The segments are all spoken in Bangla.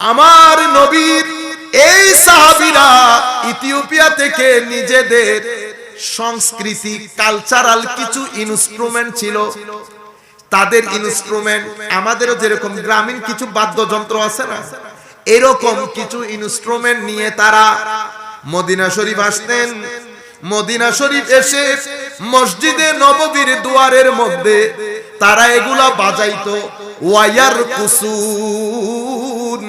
আমার নবীর এই সাহাবিরা ইথিওপিয়া থেকে নিজেদের সংস্কৃতি কালচারাল কিছু ইনস্ট্রুমেন্ট ছিল। তাদের ইনস্ট্রুমেন্ট আমাদেরও যেরকম গ্রামীণ কিছু বাদ্যযন্ত্র আছে না, এরকম কিছু ইনস্ট্রুমেন্ট নিয়ে তারা মদিনা শরীফ আসতেন। মদিনা শরীফ এসে মসজিদে নববীর দুয়ারের মধ্যে তারা এগুলা বাজাইতো ওয়াইয়ার কুসুন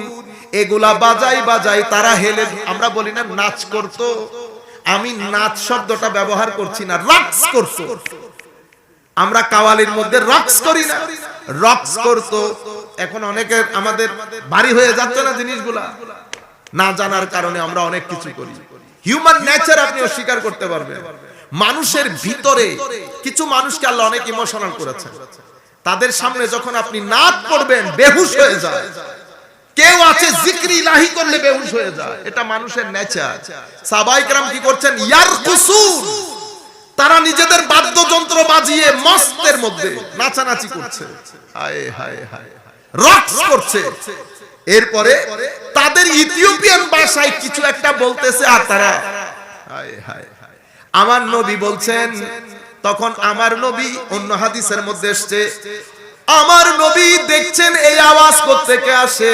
এগুলা বাজাই বাজাই তারা হেলে আমরা বলি না, নাচ করতো। আমি নাচ শব্দটা ব্যবহার করছি না, রাক্স করতো। আমরা কাওয়ালির মধ্যে রক্স করি না। রক্স করতো। এখন অনেকের আমাদের বাড়ি হয়ে যাচ্ছে না জিনিসগুলা। না জানার কারণে আমরা অনেক কিছু করি। হিউম্যান নেচার আপনি অস্বীকার করতে পারবেন। মানুষের ভিতরে কিছু মানুষকে আল্লাহ অনেক ইমোশনাল করেছেন। তাদের সামনে যখন আপনি নাচ করবেন, বেহুশ হয়ে যায়। কেউ আছে জিক্রি ইলাহি করলে বেহুশ হয়ে যায়। এটা মানুষের নেচার সাবাইকরাম কি করছেন? ইয়ার কুসুর তারা নিজেদের বাদ্যযন্ত্র বাজিয়ে মস্তের মধ্যে নাচানাচি করছে। হায় হায় হায় রক্স করছে। এরপরে তাদের ইথিওপিয়ান ভাষায় কিছু একটা বলতেছে আর তারা হায় হায়। আমার নবী বলছেন, তখন আমার নবী অন্য হাদিসের মধ্যে এসছে আমার নবী দেখছেন এই আওয়াজ থেকে আসে?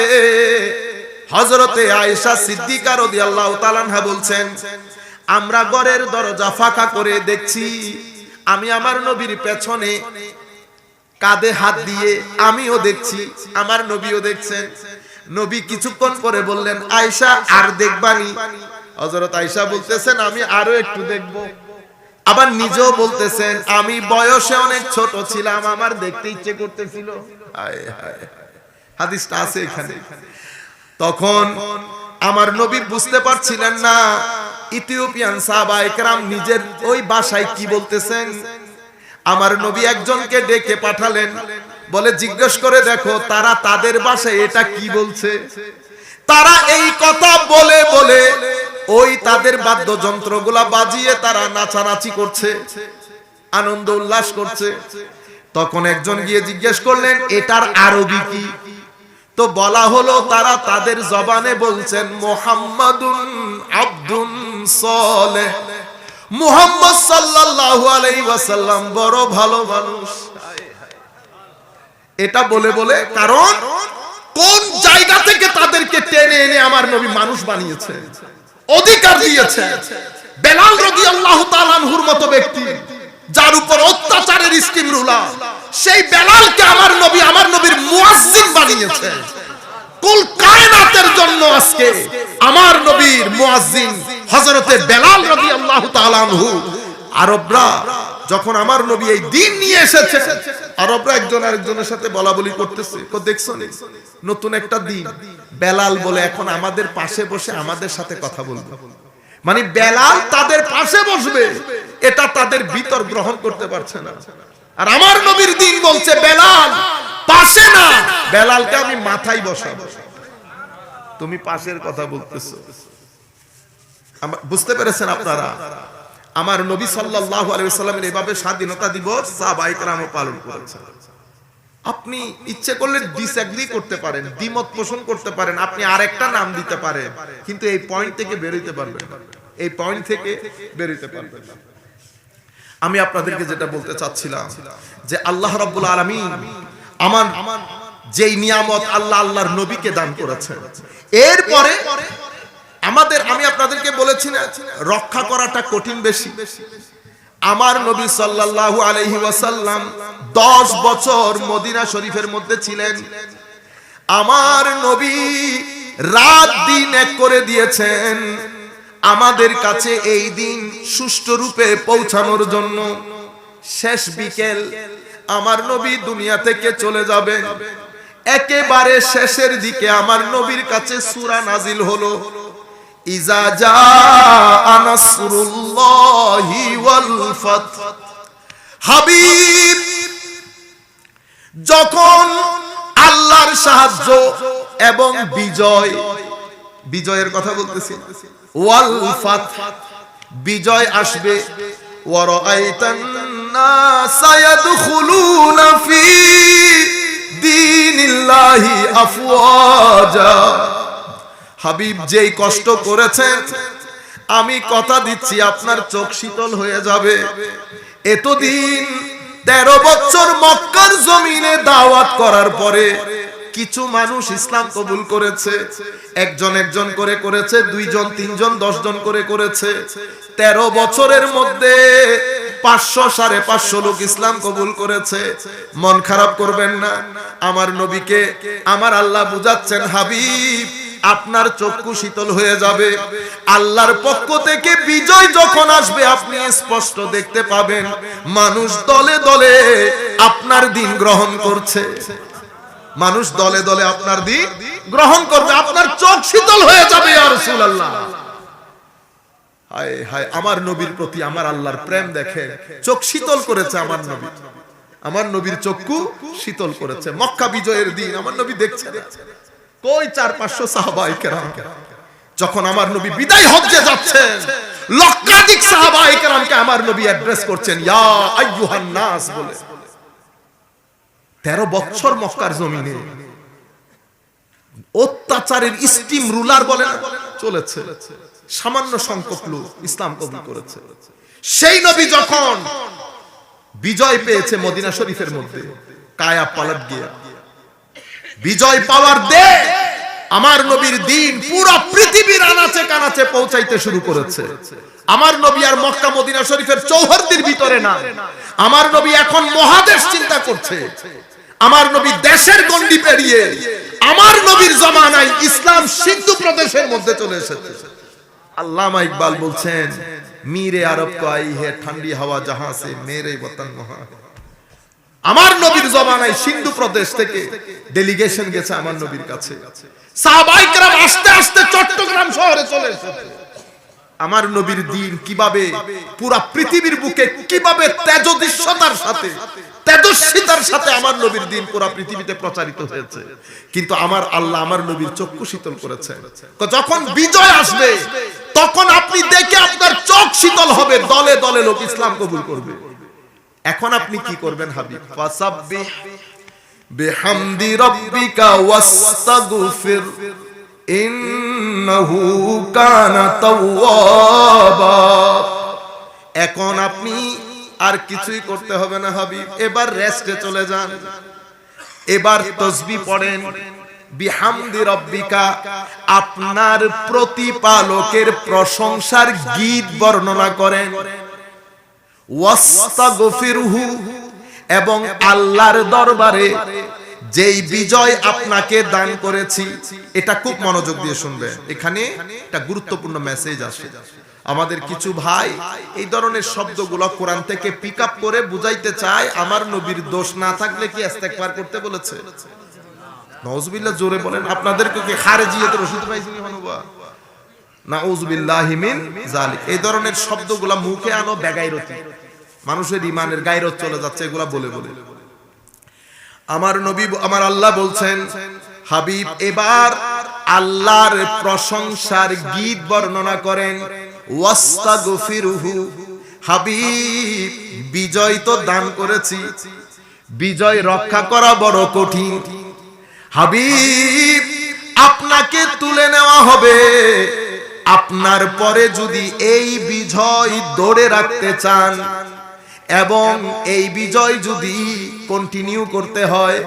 হজরতে আয়েশা সিদ্দিকা রাদিয়াল্লাহু তাআলা বলছেন, আমরা ঘরের দরজা ফাঁকা করে দেখছি, আমি আমার নবীর পেছনে কাঁধে হাত দিয়ে আমিও দেখছি, আমার নবীও দেখছেন। নবী কিছুক্ষণ পরে বললেন আয়সা আর দেখবানি? হযরত আয়সা বলতেছেন, আমি আরও একটু দেখব। আবার নিজেও বলতেছেন, আমি বয়সে অনেক ছোট ছিলাম, আমার দেখতে ইচ্ছে করতেছিল। হাদিসটা আছে এখানে। তখন আমার নবী বুঝতে পারছিলেন না, ইথিওপিয়ান সাহাবা একরাম নিজের ওই ভাষায় কি বলতেছেন। আমার নবী একজনকে ডেকে পাঠালেন, বলে, জিজ্ঞেস করে দেখো, তারা তাদের ভাষায় এটা কি বলছে? তারা এই কথা বলে বলে ওই তাদের বাদ্যযন্ত্রগুলা বাজিয়ে তারা নাচানাচি করছে, আনন্দ উল্লাস করছে। তখন একজন গিয়ে জিজ্ঞেস করলেন, এটার আরবি কি? তো বলা হলো, তারা তাদের জবানে বলছেন, মোহাম্মদুন আব্দুন সলেহ। মুহাম্মদ সাল্লাল্লাহু আলাইহি ওয়াসাল্লাম বড় ভালো মানুষ। এটা বলে বলে, কারণ কোন জায়গা থেকে তাদেরকে টেনে এনে আমার নবী মানুষ বানিয়েছে? অধিকার দিয়েছে। বেলাল রাদিয়াল্লাহু তাআলা আনহুর মতো ব্যক্তি, যার উপর অত্যাচারের স্কিম রুলা সেই বেলালকে আমার নবী, আমার নবীর মুয়াজ্জিন বানিয়েছে। কুল কায়নাতের জন্য আজকে আমার নবীর মুয়াজ্জিন হযরতে বেলাল রাদিয়াল্লাহু তাআলা আনহু। আরবরা যখন আমার নবী এই দিন নিয়ে এসেছে, আরবরা একজন আরেকজনের সাথে বলা বলি করতেছে তো নতুন একটা দিন। বেলাল বলে, এখন আমাদের পাশে বসে আমাদের সাথে কথা বলবে। মানে বেলাল তাদের পাশে বসবে, এটা তাদের ভিতর গ্রহণ করতে পারছে না। আর আমার নবীর দিন বলছে, বেলাল, পাশে না। বেলালকে আমি মাথায় বসাবো। তুমি পাশের কথা বলতেছো। বুঝতে পেরেছেন আপনারা? আমার নবী সাল্লাল্লাহু আলাইহি সাল্লামের এভাবে স্বাধীনতা দিবস সাহাবায়ে কেরামও পালন করেছেন। আপনি ইচ্ছে করলে ডিসএগ্রি করতে পারেন, দ্বিমত পোষণ করতে পারেন, আপনি আরেকটা নাম দিতে পারেন, কিন্তু এই পয়েন্ট থেকে বেরোতে পারবেন। এই পয়েন্ট থেকে বেরোতে পারবেন। আমি আপনাদেরকে যেটা বলতে চাচ্ছিলাম, যে আল্লাহ রাব্বুল আলামিন আমার, যেই নিয়ামত আল্লাহ আল্লাহর নবীকে দান করেছেন, এরপরে আমাদের, আমি আপনাদেরকে বলেছি না, রক্ষা করাটা কঠিন বেশি আমার নবী সাল্লাল্লাহু আলাইহি ওয়াসাল্লাম 10 বছর মদিনা শরীফের মধ্যে ছিলেন। আমার নবী রাত দিন এক করে দিয়েছেন আমাদের কাছে এই দিন সুষ্ঠু রূপে পৌঁছানোর জন্য। শেষ বিকেল, আমার নবী দুনিয়া থেকে চলে যাবেন। একেবারে শেষের দিকে আমার নবীর কাছে সূরা নাজিল হলো। ইজা জা আনাসরুল্লাহি হাবিব, যখন আল্লাহর সাহায্য এবং বিজয়, বিজয়ের কথা বলতেছি, ওয়াল বিজয় আসবে, ওয়ারাআইতান নাসা ইয়াদখুলুনা ফি দীনিল্লাহি আফওয়াজা। হাবিব যেই কষ্ট করেছেন, আমি কথা দিচ্ছি, আপনার চোখ শীতল হয়ে যাবে। এতদিন তেরো বছর মক্কার জমিনে দাওয়াত করার পরে কিছু মানুষ ইসলাম কবুল করেছে। একজন একজন করে করেছে, দুইজন, তিনজন, দশজন করে করেছে। তেরো বছরের মধ্যে পাঁচশো সাড়ে পাঁচশো লোক ইসলাম কবুল করেছে। মন খারাপ করবেন না। আমার নবীকে, আমার আল্লাহ বুঝাচ্ছেন, হাবিব আপনার চক্ষু শীতল হয়ে যাবে। আল্লাহর পক্ষ থেকে বিজয় যখন আসবে, আপনি স্পষ্ট দেখতে পাবেন, মানুষ দলে দলে আপনার দিন গ্রহণ করছে। মানুষ দলে দলে আপনার দিন গ্রহণ করবে। আপনার চোখ শীতল হয়ে যাবে আর রাসূলুল্লাহ। হায় হায়, আমার নবীর প্রতি আমার আল্লাহর প্রেম দেখে চোখ শীতল করেছে আমার নবী। আমার নবীর চক্ষু শীতল করেছে। মক্কা বিজয়ের দিন, আমার নবী দেখছে কই চার পাঁচশো সাহাবাই কেরাম? যখন আমার নবী বিদায় হজ্জে যাচ্ছেন, লক্ষাধিক সাহাবাই কেরামকে আমার নবী অ্যাড্রেস করছেন, ইয়া আইয়ুহান নাস বলে। তেরো বছর মক্কার জমিনে অত্যাচারের স্টিম রুলার বলে চলেছে। সামান্য সংখ্যক লোক ইসলাম কবুল করেছে। সেই নবী যখন বিজয় পেয়েছে মদিনা শরীফের মধ্যে, কায়া পালট গিয়া। বিজয় পাওয়ার দে আমার নবীর দিন পুরো পৃথিবীর আনাচে কানাচে পৌঁছাইতে শুরু করেছে। আমার নবী আর মক্কা মদিনা শরীফের চৌহদ্দির ভিতরে না। আমার নবী এখন মহাদেশ চিন্তা করছে। আমার নবী দেশের গন্ডি পেরিয়ে আমার নবীর জমানায় ইসলাম সিন্ধু প্রদেশের মধ্যে চলে এসেছে। আল্লামা ইকবাল বলছেন, মীরে আরব কো আই হে ঠান্ডি হাওয়া জাহাঁ সে মেরে বতন মহা আমার নবীর জমানায় সিন্ধু প্রদেশ থেকে ডেলিগেশন গেছে আমার নবীর কাছে। সাহাবাইকরাম আস্তে আস্তে চট্টগ্রাম শহরে চলে আমার নবীর দিন কীভাবে, পুরা পৃথিবীর বুকে কীভাবে তেজদৃশ্যতার সাথে, তেজস্বিতার সাথে আমার নবীর দিন পুরা পৃথিবীতে প্রচারিত হয়েছে। কিন্তু আমার আল্লাহ আমার নবীর চক্ষু শীতল করেছে। যখন বিজয় আসবে, তখন আপনি দেখে আপনার চোখ শীতল হবে, দলে দলে লোক ইসলাম কবুল করবে। এখন আপনি কি করবেন হাবিব? ফাসাব্বিহ বিহামদি রাব্বিকা ওয়াস্তাগফির ইন্নাহু কানা তাওয়াবা। এখন আপনি আর কিছুই করতে হবে না হাবিব। এবার রেস্টে চলে যান। এবার তসবি পড়েন। বিহামদি রব্বিকা আপনার প্রতিপালকের প্রশংসার গীত বর্ণনা করেন। ওয়াস্তাগফিরহু। এবং আল্লাহর দরবারে যেই বিজয় আপনাকে দান করেছি, এটা খুব মনোযোগ দিয়ে শুনবেন। এখানে একটা গুরুত্বপূর্ণ মেসেজ আসে। আমাদের কিছু ভাই এই ধরনের শব্দগুলো কোরআন থেকে পিক করে বুঝাইতে চায়, আমার নবীর দোষ না থাকলে কি ইস্তেগফার করতে বলেছে? নওজবিল্লাহ, জোরে বলেন। আপনাদেরকে কি খারেজিয়াতে রশিদ পাইছি মুখে আনো মানুষের আমার নবী, আমার আল্লাহ বলছেন, হাবিব, এবার আল্লাহর প্রশংসার গীত বর্ণনা করেন। হাবিব, বিজয় তো দান করেছি। বিজয় রক্ষা করা বড় কঠিন। হাবিব, আপনাকে তুলে নেওয়া হবে। আপনার পরে যদি এই বিজয় ধরে রাখতে চান এবং এই বিজয় যদি কন্টিনিউ করতে হয়,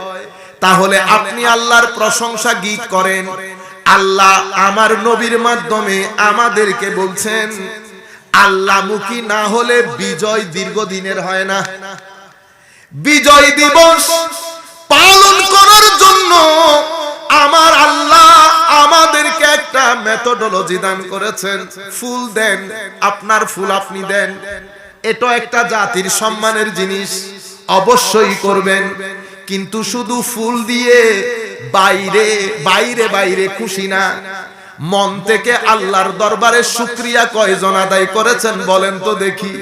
তাহলে আপনি আল্লাহর প্রশংসা গীত করেন। আল্লাহ আমার নবীর মাধ্যমে আমাদেরকে বলছেন আল্লাহমুখী না হলে বিজয় দীর্ঘদিনের হয় না। বিজয় দিবস মেথডোলজি দান করেছেন। ফুল দেন, আপনার ফুল আপনি দেন। এটা একটা জাতির সম্মানের জিনিস, অবশ্যই করবেন। কিন্তু শুধু ফুল দিয়ে বাইরে বাইরে বাইরে খুশি না। মন থেকে আল্লাহর দরবারে শুক্রিয়া কয়জন আদায় করেছেন বলেন তো দেখি।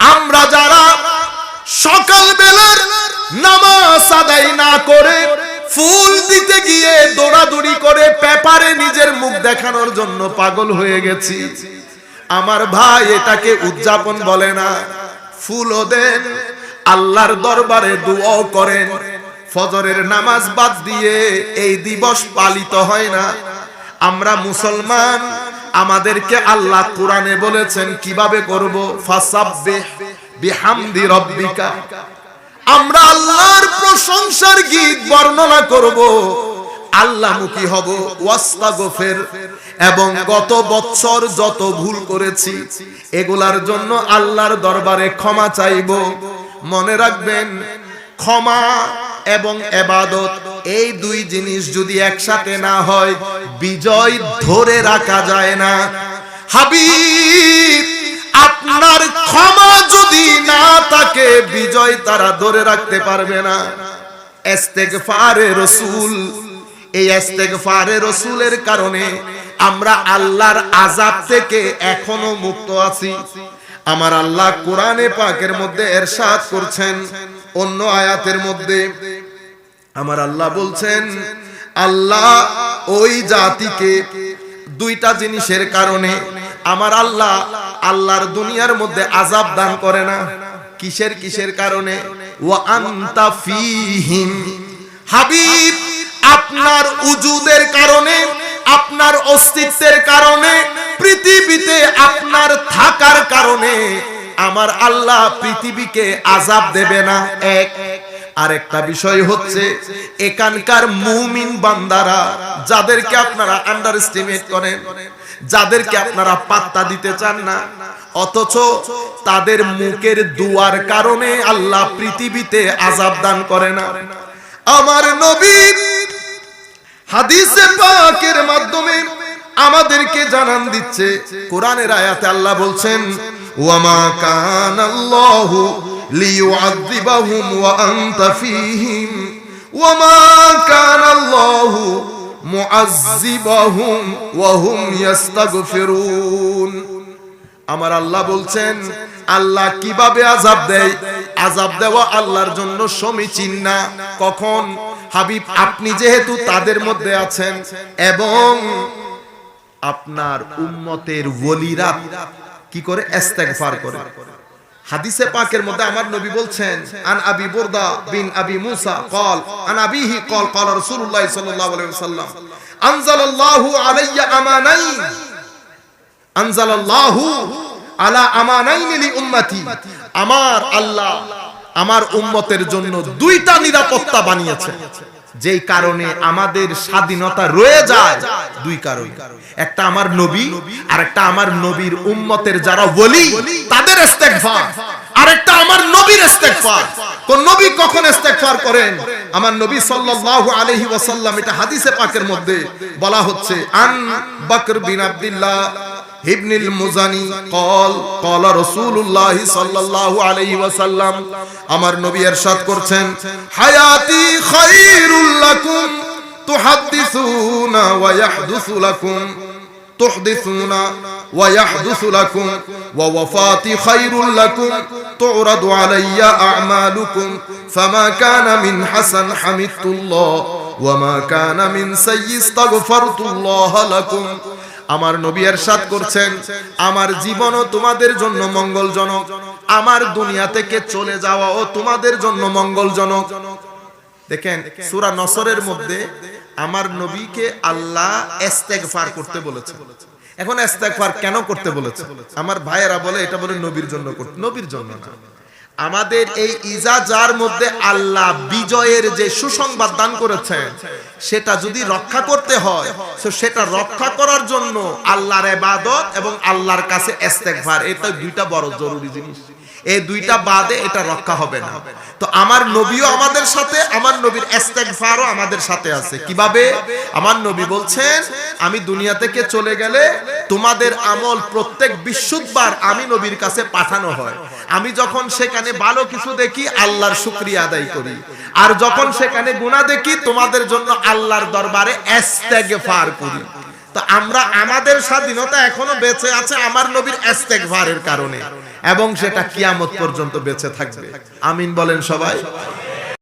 আমরা যারা সকাল বেলার নামাজ আদায় না করে ফুল দিতে গিয়ে দৌড়াদৌড়ি করে পেপারে নিজের মুখ দেখানোর জন্য পাগল হয়ে গেছি। আমার ভাই এটাকে উদযাপন বলে না। ফুলও দেন, আল্লাহর দরবারে দোয়াও করেন। ফজরের নামাজ বাদ দিয়ে এই দিবস পালিত হয় না। আমরা মুসলমান, আমাদেরকে আল্লাহ কোরআনে বলেছেন, কীভাবে করব? ফাসাব্বিহ বিহামদি রব্বিকা। আমরা আল্লাহর প্রশংসার গীত বর্ণনা করব। আল্লাহমুখী হব, ওয়াস্তাগফির। এবং গত বছর যত ভুল করেছি, এগুলার জন্য আল্লাহর দরবারে ক্ষমা চাইব। মনে রাখবেন, ক্ষমা এবং এবাদত, এই দুই জিনিস যদি একসাথে না হয়, বিজয় ধরে রাখা যায় না। হাবিব! না থাকে বিজয় তারা ধরে রাখতে পারবে না। ইস্তেগফারে রসুল, এই ইস্তেগফারে রসুলের কারণে আমরা আল্লাহর আযাব থেকে এখনও মুক্ত আছি। আমার আল্লাহ কোরআনে পাকের মধ্যে এরশাদ করছেন, অন্য আয়াতের মধ্যে। আমার আল্লাহ বলছেন, আল্লাহ ওই জাতিকে দুইটা জিনিসের কারণে আমার আল্লাহ আল্লাহর দুনিয়ার মধ্যে আজাব দান করে না। কিসের কিসের কারণে? ওয়া আনতা ফীহিম। হাবিব, আপনার উজুদের কারণে, আপনার অস্তিত্বের কারণে, পৃথিবীতে আপনার থাকার কারণে আমার আল্লাহ পৃথিবীকে আজাব দেবে না। এক, আরেকটা বিষয় হচ্ছে, এখানকার মুমিন বান্দারা, যাদেরকে আপনারা আন্ডার এস্টিমেট করেন যাদেরকে আপনারা পাত্তা দিতে চান না, অথচ তাদের মুখের দুয়ার কারণে আল্লাহ পৃথিবীতে আজাব দান করে না। আমার নবী হাদিসে পাকের মাধ্যমে আমাদেরকে জানান দিচ্ছে, কোরআনের আয়াতে আল্লাহ বলছেন, ওয়ামা কানাল্লাহু লিয়ুআযিবাহুম ওয়া আনতা ফীহিম, ওয়ামা কানাল্লাহু মুআযিবাহুম ওয়া হুম ইস্তাগফিরুন আমার আল্লাহ বলছেন, আল্লাহ কীভাবে আজাব দেয়? আজাব দেওয়া আল্লাহর জন্য সমীচীন না। কখন? হাবিব, আপনি যেহেতু তাদের মধ্যে আছেন এবং আপনার উম্মতের ওলিরা কি করে ইস্তেগফার করে? হাদিসে পাকের মধ্যে আমার নবী বলছেন, আন আবি বুরদা বিন আবি মুসা কল, আন আবিহি কল কল রাসূলুল্লাহ সাল্লাল্লাহু আলাইহি ওয়াসাল্লাম, আনজালাল্লাহু আলাইয়া আমানাই আনজালাল্লাহু আলা আমানাইন লি উম্মতি, আমার আল্লাহ আমার উম্মতের জন্য দুইটা নিরাপত্তা বানিয়েছে, যেই কারণে আমাদের স্বাধীনতা রয়ে যায় দুই কারণ, একটা আমার নবী আর একটা আমার নবীর উম্মতের যারা বলি তাদের ইস্তেগফার আর একটা আমার নবীর ইস্তেগফার কোন নবী কখন ইস্তেগফার করেন আমার নবী সাল্লাল্লাহু আলাইহি ওয়াসাল্লাম এটা হাদিসে পাকের মধ্যে বলা হচ্ছে আন বকর বিন আব্দুল্লাহ ابن المزني قال قال رسول الله صلى الله عليه وسلم আমার নবী ارشاد করছেন হায়াতি খায়রুল লাকুম তুহাদ্দিসুনা ওয়া ইয়াহদুসু লাকুম تحدثون ويحدث لكم ووفاتي خير لكم تعرض علي أعمالكم فما كان من حسن حمدت الله وما كان من سيء استغفرت الله لكم আমার নবী এরশাদ করছেন আমার জীবনও তোমাদের জন্য মঙ্গলজনক আমার দুনিয়া থেকে চলে যাওয়াও তোমাদের জন্য মঙ্গলজনক দেখেন সূরা নসরের মধ্যে আমার নবীকে আল্লাহ ইস্তেগফার করতে বলেছে। এখন ইস্তেগফার কেন করতে বলেছে? আমার ভাইয়েরা বলে, এটা বলে নবীর জন্য করতে নবীর জন্য না। আমাদের এই ইজাজার মধ্যে আল্লাহ বিজয়ের যে সুসংবাদ দান করেছেন, সেটা যদি রক্ষা করতে হয়, তো সেটা রক্ষা করার জন্য আল্লাহর ইবাদত এবং আল্লাহর কাছে ইস্তেগফার, এটা দুইটা বড় জরুরি জিনিস। এই দুইটা বাদে এটা রক্ষা হবে না। তো আমার নবীও আমাদের সাথে, আমার নবীর ইস্তেগফারও আমাদের সাথে আছে। কীভাবে? আমার নবী বলছেন, আমি দুনিয়া থেকে চলে গেলে তোমাদের আমল প্রত্যেক বিশুদ্ধবার আমি নবীর কাছে পাঠানো হয়। আমি যখন সেখানে ভালো কিছু দেখি, আল্লাহর শুকরিয়া আদায় করি। আর যখন সেখানে গুনাহ দেখি, তোমাদের জন্য আল্লাহর দরবারে ইস্তেগফার করি। আমরা আমাদের স্বাধীনতা এখনও বেঁচে আছে আমার নবীর এস্তেকভারের কারণে। এবং সেটা কিয়ামত পর্যন্ত বেঁচে থাকবে। আমিন বলেন সবাই।